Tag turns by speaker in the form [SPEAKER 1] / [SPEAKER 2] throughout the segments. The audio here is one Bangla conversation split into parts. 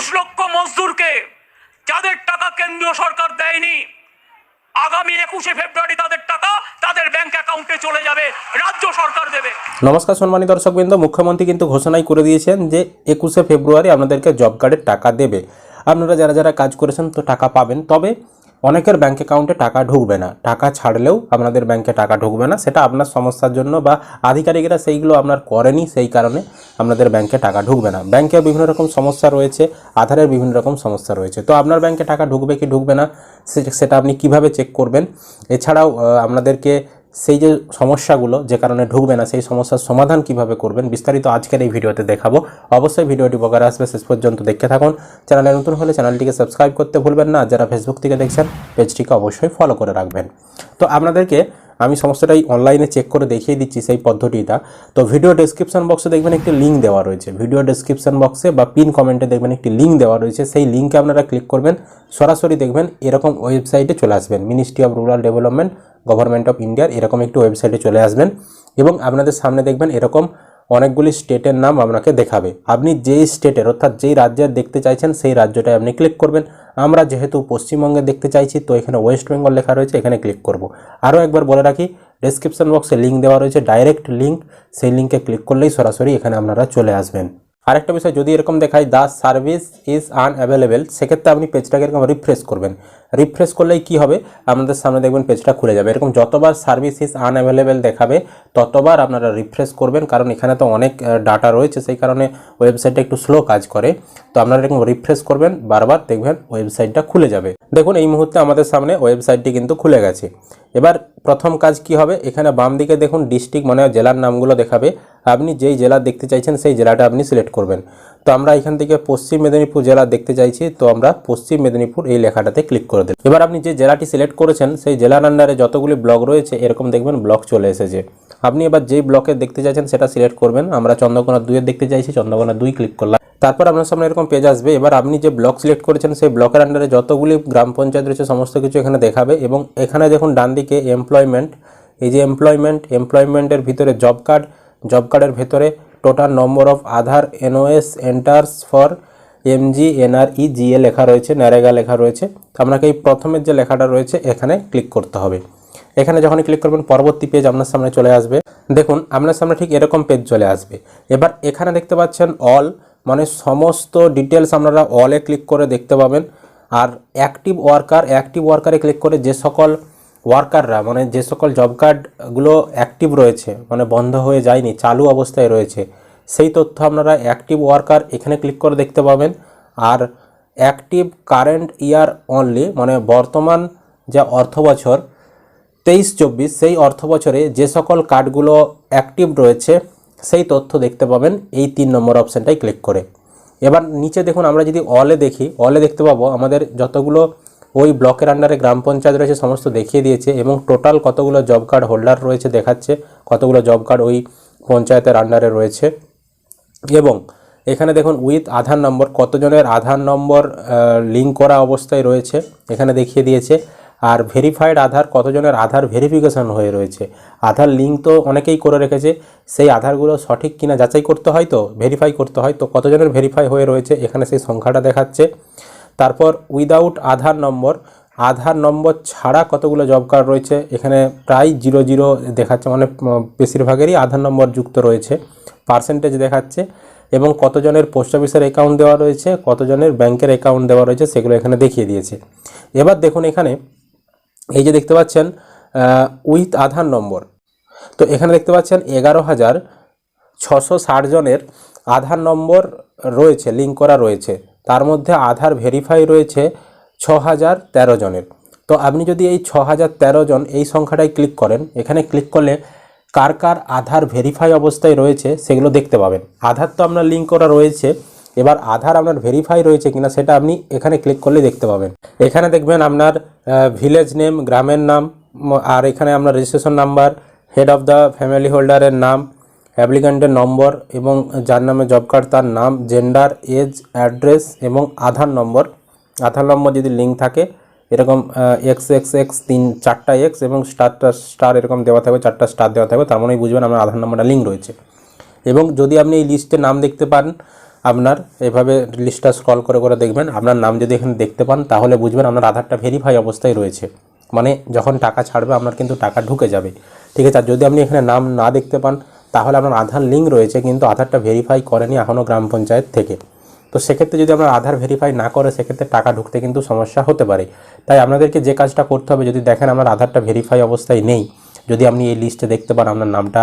[SPEAKER 1] একুশ লক্ষ মজদুরকে যাদের টাকা কেন্দ্রীয় সরকার দেয়নি, আগামী একুশে ফেব্রুয়ারি তাদের টাকা তাদের ব্যাংক অ্যাকাউন্টে চলে যাবে, রাজ্য সরকার দেবে।
[SPEAKER 2] নমস্কার সম্মানিত দর্শকবৃন্দ, মুখ্যমন্ত্রী কিন্তু ঘোষণাই করে দিয়েছেন যে একুশে ফেব্রুয়ারি আপনাদেরকে জব কার্ডের টাকা দেবে। আপনারা যারা যারা কাজ করেছেন তো টাকা পাবেন, তবে অনেকের ব্যাঙ্ক অ্যাকাউন্টে টাকা ঢুকবে না। টাকা ছাড়লেও আপনাদের ব্যাঙ্কে টাকা ঢুকবে না। সেটা আপনার সমস্যার জন্য বা আধিকারিকরা সেইগুলো আপনার করেনি, সেই কারণে আপনাদের ব্যাঙ্কে টাকা ঢুকবে না। ব্যাঙ্কে বিভিন্ন রকম সমস্যা রয়েছে আধারের বিভিন্ন রকম সমস্যা রয়েছে। তো আপনার ব্যাঙ্কে টাকা ঢুকবে কি ঢুকবে না সেটা আপনি কীভাবে চেক করবেন? এছাড়াও আপনাদেরকে সেই যে সমস্যাগুলো যে কারণে ঢুকবে না, সেই সমস্যার সমাধান কীভাবে করবেন, বিস্তারিত আজকের এই ভিডিওতে দেখাবো। অবশ্যই ভিডিওটি বগার আসবে, শেষ পর্যন্ত দেখতে থাকুন। চ্যানেলে নতুন হলে চ্যানেলটিকে সাবস্ক্রাইব করতে ভুলবেন না যারা ফেসবুক থেকে দেখছেন, পেজটিকে অবশ্যই ফলো করে রাখবেন। তো আপনাদেরকে আমি সমস্তটাই অনলাইনে চেক করে দেখিয়ে দিচ্ছি সেই পদ্ধতিটা। তো ভিডিও ডেসক্রিপশন বক্সে দেখবেন একটি লিঙ্ক দেওয়া রয়েছে। ভিডিও ডেসক্রিপশন বক্সে বা পিন কমেন্টে দেখবেন একটি লিঙ্ক দেওয়া রয়েছে। সেই লিঙ্কে আপনারা ক্লিক করবেন, সরাসরি দেখবেন এরকম ওয়েবসাইটে চলে আসবেন। Ministry of rural development government of ইন্ডিয়ার এরকম একটি ওয়েবসাইটে চলে আসবেন এবং আপনাদের সামনে দেখবেন এরকম অনেকগুলি স্টেটের নাম আপনাকে দেখাবে। আপনি যেই স্টেটের অর্থাৎ যেই রাজ্যের দেখতে চাইছেন সেই রাজ্যটায় আপনি ক্লিক করবেন। আমরা যেহেতু পশ্চিমবঙ্গে দেখতে চাইছি, তো এখানে ওয়েস্ট বেঙ্গল লেখা রয়েছে, এখানে ক্লিক করব। আরও একবার বলে রাখি ডেসক্রিপশন বক্সে লিঙ্ক দেওয়া রয়েছে ডাইরেক্ট লিঙ্ক সেই লিঙ্কে ক্লিক করলেই সরাসরি এখানে আপনারা চলে আসবেন। আরেকটা বিষয় যদি এরকম দেখায় দ্য সার্ভিস ইজ আনঅ্যাভেলেবেল সেক্ষেত্রে আপনি পেজটাকে এরকম রিফ্রেশ করবেন। রিফ্রেশ করলেই কি হবে? আপনাদের সামনে দেখবেন পেজটা খুলে যাবে। এরকম যতবার সার্ভিস ইজ আনঅ্যাভেলেবেল দেখাবে, ততবার আপনারা রিফ্রেশ করবেন। কারণ এখানে তো অনেক ডাটা রয়েছে, সেই কারণে ওয়েবসাইটটা একটু স্লো কাজ করে। তো আপনারা এরকম রিফ্রেশ করবেন, বারবার দেখবেন ওয়েবসাইটটা খুলে যাবে। দেখুন, এই মুহূর্তে আমাদের সামনে ওয়েবসাইটটি কিন্তু খুলে গেছে। এবার প্রথম কাজ কি হবে? এখানে বাম দিকে দেখুন ডিস্ট্রিক্ট মানে জেলার নামগুলো দেখাবে। আপনি যেই জেলা দেখতে চাইছেন, সেই জেলাটা আপনি সিলেক্ট করবেন। তো আমরা এখান থেকে পশ্চিম মেদিনীপুর জেলা দেখতে চাইছি, তো আমরা পশ্চিম মেদিনীপুর এই লেখাটাতে ক্লিক করে দেব এবার আপনি যে জেলাটি সিলেক্ট করেছেন, সেই জেলার আন্ডারে যতগুলি ব্লক রয়েছে, এরকম দেখবেন ব্লক চলে এসেছে। আপনি এবার যেই ব্লকে দেখতে চাইছেন, সেটা সিলেক্ট করবেন। আমরা চন্দ্রকোনা দুইয়ের দেখতে চাইছি, চন্দ্রকোনা দুই ক্লিক করলাম। তারপর আপনার সামনে এরকম পেজ আসবে। এবার আপনি যে ব্লক সিলেক্ট করেছেন, সেই ব্লকের আন্ডারে যতগুলি গ্রাম পঞ্চায়েত রয়েছে, সমস্ত কিছু এখানে দেখাবে। এবং এখানে দেখুন, ডান দিকে এমপ্লয়মেন্ট এই যে এমপ্লয়মেন্ট এমপ্লয়মেন্টের ভিতরে জব কার্ড জব কার্ডের ভেতরে total number of Aadhaar NOS enters for MGNREGA লেখা রয়েছে ন্যারেগা লেখা রয়েছে। আপনাকে এই প্রথমের যে লেখাটা রয়েছে, এখানে ক্লিক করতে হবে। এখানে যখনই ক্লিক করবেন, পরবর্তী পেজ আপনার সামনে চলে আসবে। দেখুন, আপনার সামনে ঠিক এরকম পেজ চলে আসবে। এবার এখানে দেখতে পাচ্ছেন অল মানে সমস্ত ডিটেলস আপনারা অলে ক্লিক করে দেখতে পাবেন। আর অ্যাক্টিভ ওয়ার্কার অ্যাক্টিভ ওয়ার্কারে ক্লিক করে যে সকল ওয়ার্কাররা মানে যে সকল জব কার্ডগুলো অ্যাক্টিভ রয়েছে মানে বন্ধ হয়ে যায়নি, চালু অবস্থায় রয়েছে, সেই তথ্য আপনারা অ্যাক্টিভ ওয়ার্কার এখানে ক্লিক করে দেখতে পাবেন। আর অ্যাক্টিভ কারেন্ট ইয়ার অনলি মানে বর্তমান যে অর্থ বছর তেইশ চব্বিশ, সেই অর্থ বছরে যে সকল কার্ডগুলো অ্যাক্টিভ রয়েছে, সেই তথ্য দেখতে পাবেন এই তিন নম্বর অপশানটাই ক্লিক করে। এবার নিচে দেখুন, আমরা যদি অলে দেখি অলে দেখতে পাবো, আমাদের যতগুলো ওই ব্লকের আন্ডারে গ্রাম পঞ্চায়েত রয়েছে, সমস্ত দেখিয়ে দিয়েছে এবং টোটাল কতগুলো জব কার্ড হোল্ডার রয়েছে দেখাচ্ছে, কতগুলো জব কার্ড ওই পঞ্চায়েতের আন্ডারে রয়েছে। এবং এখানে দেখুন উইথ আধার নম্বর কতজনের আধার নম্বর লিঙ্ক করা অবস্থায় রয়েছে, এখানে দেখিয়ে দিয়েছে। আর ভেরিফাইড আধার, কতজনের আধার ভেরিফিকেশন হয়ে রয়েছে। আধার লিঙ্ক তো অনেকেই করে রেখেছে, সেই আধারগুলো সঠিক কিনা যাচাই করতে হয় তো ভেরিফাই করতে হয় তো, কতজনের ভেরিফাই হয়ে রয়েছে, এখানে সেই সংখ্যাটা দেখাচ্ছে। তারপর উইদাউট আধার নম্বর আধার নম্বর ছাড়া কতগুলো জব কার্ড রয়েছে? এখানে প্রায় জিরো জিরো দেখাচ্ছে মানে বেশিরভাগেরই আধার নম্বর যুক্ত রয়েছে পার্সেন্টেজ দেখাচ্ছে, এবং কতজনের পোস্ট অফিসের অ্যাকাউন্ট দেওয়া রয়েছে, কতজনের ব্যাংকের অ্যাকাউন্ট দেওয়া রয়েছে, সেগুলো এখানে দেখিয়ে দিয়েছে। এবার দেখুন এখানে, এই যে দেখতে পাচ্ছেন উইথ আধার নম্বর, তো এখানে দেখতে পাচ্ছেন এগারো হাজার ছশো ষাট জনের আধার নম্বর রয়েছে লিঙ্ক করা রয়েছে। তার মধ্যে আধার ভেরিফাই রয়েছে ছ হাজার তেরো জনের। তো আপনি যদি এই ছ হাজার তেরো জন এই সংখ্যাটায় ক্লিক করেন, এখানে ক্লিক করলে কার কার আধার ভেরিফাই অবস্থায় রয়েছে সেগুলো দেখতে পাবেন। আধার তো আপনার লিঙ্ক করা রয়েছে, এবার আধার আপনার ভেরিফাই রয়েছে কিনা সেটা আপনি এখানে ক্লিক করলে দেখতে পাবেন। এখানে দেখবেন আপনার ভিলেজ নেম গ্রামের নাম আর এখানে আপনার registration number head of the family হোল্ডারের নাম অ্যাপ্লিক্যান্টের নম্বর এবং যার নামে জব কার্ড তার নাম জেন্ডার এজ অ্যাড্রেস এবং আধার নম্বর। আধার নম্বর যদি লিঙ্ক থাকে, এরকম এক্স এক্স এক্স তিন, চারটা এক্স এবং স্টারটা স্টার এরকম দেওয়া থাকবে, চারটা স্টার দেওয়া থাকবে, তার মানেই বুঝবেন আপনার আধার নম্বরটা লিঙ্ক রয়েছে। এবং যদি আপনি এই লিস্টে নাম দেখতে পান, আপনার এভাবে লিস্টটা স্ক্রল করে করে দেখবেন, আপনার নাম যদি এখানে দেখতে পান, তাহলে বুঝবেন আপনার আধারটা ভেরিফাই অবস্থায় রয়েছে। মানে যখন টাকা ছাড়বে, আপনার কিন্তু টাকা ঢুকে যাবে। ঠিক আছে, আর যদি আপনি এখানে নাম না দেখতে পান তাহলে আপনার আধার লিঙ্ক রয়েছে, কিন্তু আধারটা ভেরিফাই করেনি এখনও গ্রাম পঞ্চায়েত থেকে। তো সেক্ষেত্রে যদি আপনার আধার ভেরিফাই না করে, সেক্ষেত্রে টাকা ঢুকতে কিন্তু সমস্যা হতে পারে। তাই আপনাদেরকে যে কাজটা করতে হবে, যদি দেখেন আপনার আধারটা ভেরিফাই অবস্থায় নেই, যদি আপনি এই লিস্টে দেখতে পান আপনার নামটা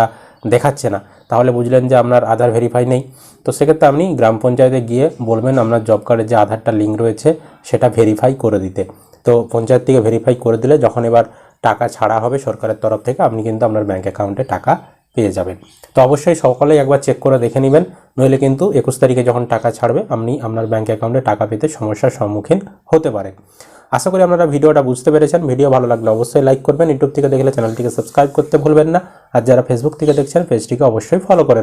[SPEAKER 2] দেখাচ্ছে না, তাহলে বুঝলেন যে আপনার আধার ভেরিফাই নেই। তো সেক্ষেত্রে আপনি গ্রাম পঞ্চায়েতে গিয়ে বলবেন আপনার জব কার্ডের যে আধারটা লিঙ্ক রয়েছে, সেটা ভেরিফাই করে দিতে। তো পঞ্চায়েত থেকে ভেরিফাই করে দিলে যখন এবার টাকা ছাড়া হবে সরকারের তরফ থেকে, আপনি কিন্তু আপনার ব্যাঙ্ক অ্যাকাউন্টে টাকা পেয়ে যাবেন। তো অবশ্যই সকলেই একবার চেক করে দেখে নেবেন, নইলে কিন্তু একুশ তারিখে যখন টাকা ছাড়বে, আপনি আপনার ব্যাঙ্ক অ্যাকাউন্টে টাকা পেতে সমস্যার সম্মুখীন হতে পারে আশা করি আপনারা ভিডিওটা বুঝতে পেরেছেন। ভিডিও ভালো লাগলে অবশ্যই লাইক করবেন। ইউটিউব থেকে দেখলে চ্যানেলটিকে সাবস্ক্রাইব করতে ভুলবেন না। আর যারা ফেসবুক থেকে দেখছেন পেজটিকে অবশ্যই ফলো করে